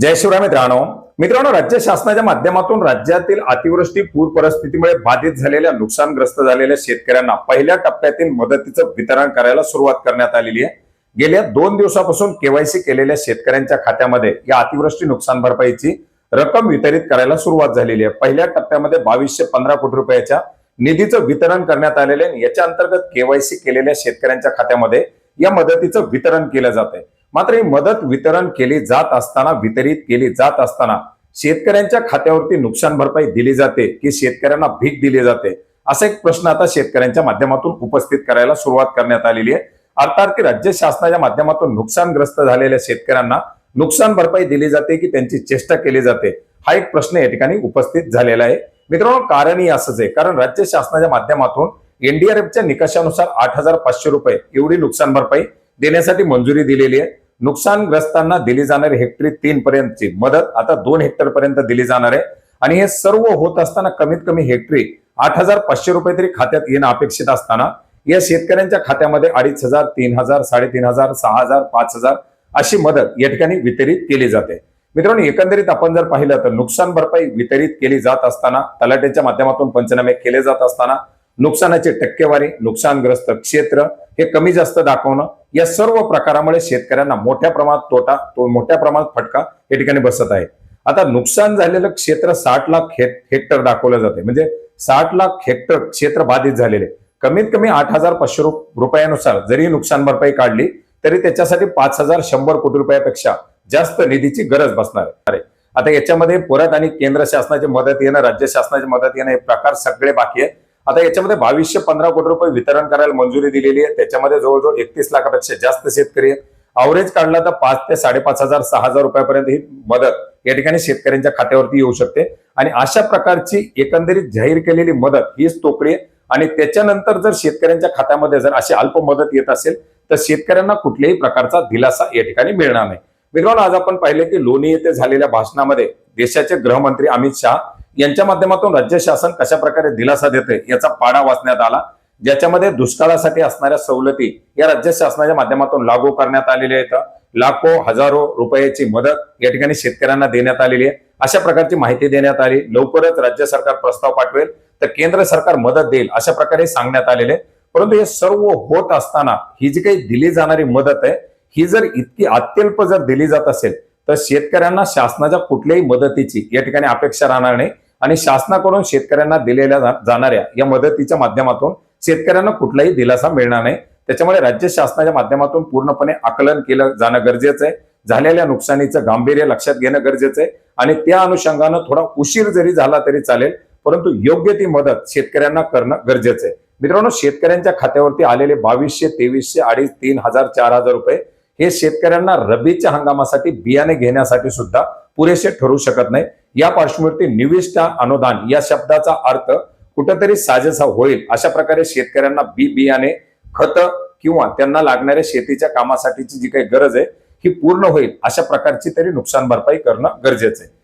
जय शिवराय मित्रांनो. मित्रांनो राज्य शासनाच्या माध्यमातून राज्यातील अतिवृष्टी पूर परिस्थितीमुळे बाधित झालेल्या नुकसानग्रस्त झालेल्या शेतकऱ्यांना पहिल्या टप्प्यातील मदतीचं वितरण करायला सुरुवात करण्यात आलेली आहे. गेल्या दोन दिवसापासून केवायसी केलेल्या शेतकऱ्यांच्या खात्यामध्ये या अतिवृष्टी नुकसान भरपाईची रक्कम वितरित करायला सुरुवात झालेली आहे. पहिल्या टप्प्यामध्ये बावीसशे पंधरा कोटी रुपयाच्या निधीचं वितरण करण्यात आलेले आहे याच्या अंतर्गत केवायसी केलेल्या शेतकऱ्यांच्या खात्यामध्ये या मदतीचं वितरण केलं जात आहे मात्र ही मदत वितरण केली जात असताना वितरित केली जात असताना शेतकऱ्यांच्या खात्यावरती नुकसान भरपाई दिली जाते की शेतकऱ्यांना भीक दिली जाते? असा एक प्रश्न आता शेतकऱ्यांच्या माध्यमातून उपस्थित करायला सुरुवात करण्यात आलेली आहे. अर्थात की राज्य शासनाच्या माध्यमातून नुकसानग्रस्त झालेल्या शेतकऱ्यांना नुकसान भरपाई दिली जाते की त्यांची चेष्टा केली जाते? हा एक प्रश्न या ठिकाणी उपस्थित झालेला आहे. मित्रांनो कारणही असंच आहे. कारण राज्य शासनाच्या माध्यमातून एनडीआरएफच्या निकषानुसार आठ हजार पाचशे रुपये एवढी नुकसान भरपाई देण्यासाठी मंजुरी दिलेली आहे. नुकसानग्रस्तांना दिली जाणारी हेक्टरी तीन पर्यंतची मदत आता दोन हेक्टर पर्यंत दिली जाणार आहे. आणि हे सर्व होत असताना कमीत कमी हेक्टरी आठ हजार पाचशे रुपये तरी खात्यात येणं अपेक्षित असताना या शेतकऱ्यांच्या खात्यामध्ये अडीच हजार तीन हजार साडेतीन हजार सहा हजार पाच हजार अशी मदत या ठिकाणी वितरित केली जाते. मित्रांनो एकंदरीत आपण जर पाहिलं तर नुकसान भरपाई वितरित केली जात असताना तलाट्याच्या माध्यमातून पंचनामे केले जात असताना नुकसानाची टक्केवारी नुकसानग्रस्त क्षेत्र हे कमी जास्त दाखवणं या सर्व प्रकारामुळे शेतकऱ्यांना मोठ्या प्रमाणात तोटा तो मोठ्या प्रमाणात फटका या ठिकाणी बसत आहे. आता नुकसान झालेलं क्षेत्र साठ लाख हे- हेक्टर दाखवलं जाते म्हणजे साठ लाख हेक्टर क्षेत्र बाधित झालेले. कमीत कमी आठ हजार पाचशे रुपयानुसार जरी नुकसान भरपाई काढली तरी त्याच्यासाठी पाच हजार शंभर कोटी रुपयापेक्षा जास्त निधीची गरज बसणार आहे. आता याच्यामध्ये परत आणि केंद्र शासनाची मदत येणं राज्य शासनाची मदत येणं हे प्रकार सगळे बाकी आहे आता याच्यामध्ये बावीसशे पंधरा कोटी रुपये वितरण करायला मंजुरी दिलेली आहे. त्याच्यामध्ये जवळजवळ एकतीस लाखापेक्षा जास्त शेतकरी आहेत. अवरेज काढला तर पाच ते साडेपाच हजार सहा हजार रुपयापर्यंत ही मदत या ठिकाणी शेतकऱ्यांच्या खात्यावरती येऊ शकते. आणि अशा प्रकारची एकंदरीत जाहीर केलेली मदत हीच तोकडी आहे. आणि त्याच्यानंतर जर शेतकऱ्यांच्या खात्यामध्ये जर अशी अल्प मदत येत असेल तर शेतकऱ्यांना कुठल्याही प्रकारचा दिलासा या ठिकाणी मिळणार नाही. मित्रांनो आज आपण पाहिले की लोणी येथे झालेल्या भाषणामध्ये देशाचे गृहमंत्री अमित शहा यांच्या माध्यमातून राज्य शासन कशा प्रकारे दिलासा देते याचा पाडा वाचण्यात आला. ज्याच्यामध्ये दुष्काळासाठी असणाऱ्या सवलती या राज्य शासनाच्या माध्यमातून लागू करण्यात आलेल्या आहेत. लाखो हजारो रुपयाची मदत या ठिकाणी शेतकऱ्यांना देण्यात आलेली आहे. अशा प्रकारची माहिती देण्यात आली. लवकरच राज्य सरकार प्रस्ताव पाठवेल. तर केंद्र सरकार मदत देईल अशा प्रकारे सांगण्यात आलेले आहे. परंतु हे सर्व होत असताना ही जी काही दिली जाणारी मदत आहे ही जर इतकी अत्यल्प जर दिली जात असेल तर शेतकऱ्यांना शासनाच्या कुठल्याही मदतीची या ठिकाणी अपेक्षा राहणार नाही. आणि शासनाकडून शेतकऱ्यांना दिलेल्या जाणाऱ्या या मदतीच्या माध्यमातून शेतकऱ्यांना कुठलाही दिलासा मिळणार नाही. त्याच्यामुळे राज्य शासनाच्या माध्यमातून पूर्णपणे आकलन केलं जाणं गरजेचं आहे. झालेल्या नुकसानीचं गांभीर्य लक्षात घेणं गरजेचं आहे. आणि त्या अनुषंगानं थोडा उशीर जरी झाला तरी चालेल परंतु योग्य ती मदत शेतकऱ्यांना करणं गरजेचं आहे. मित्रांनो शेतकऱ्यांच्या खात्यावरती आलेले बावीसशे तेवीसशे अडीच तीन हजार चार हजार रुपये हे शेतकऱ्यांना रबीच्या हंगामासाठी बियाणे घेण्यासाठी सुद्धा पुरेसे ठरू शकत नाही. या पार्श्वभूमीवरती निविष्ठा अनुदान या शब्दाचा अर्थ कुठंतरी साजेसा होईल. अशा प्रकारे शेतकऱ्यांना बी बियाणे खत किंवा त्यांना लागणाऱ्या शेतीच्या कामासाठीची जी काही गरज आहे ही पूर्ण होईल. अशा प्रकारची तरी नुकसान भरपाई करणं गरजेचं आहे.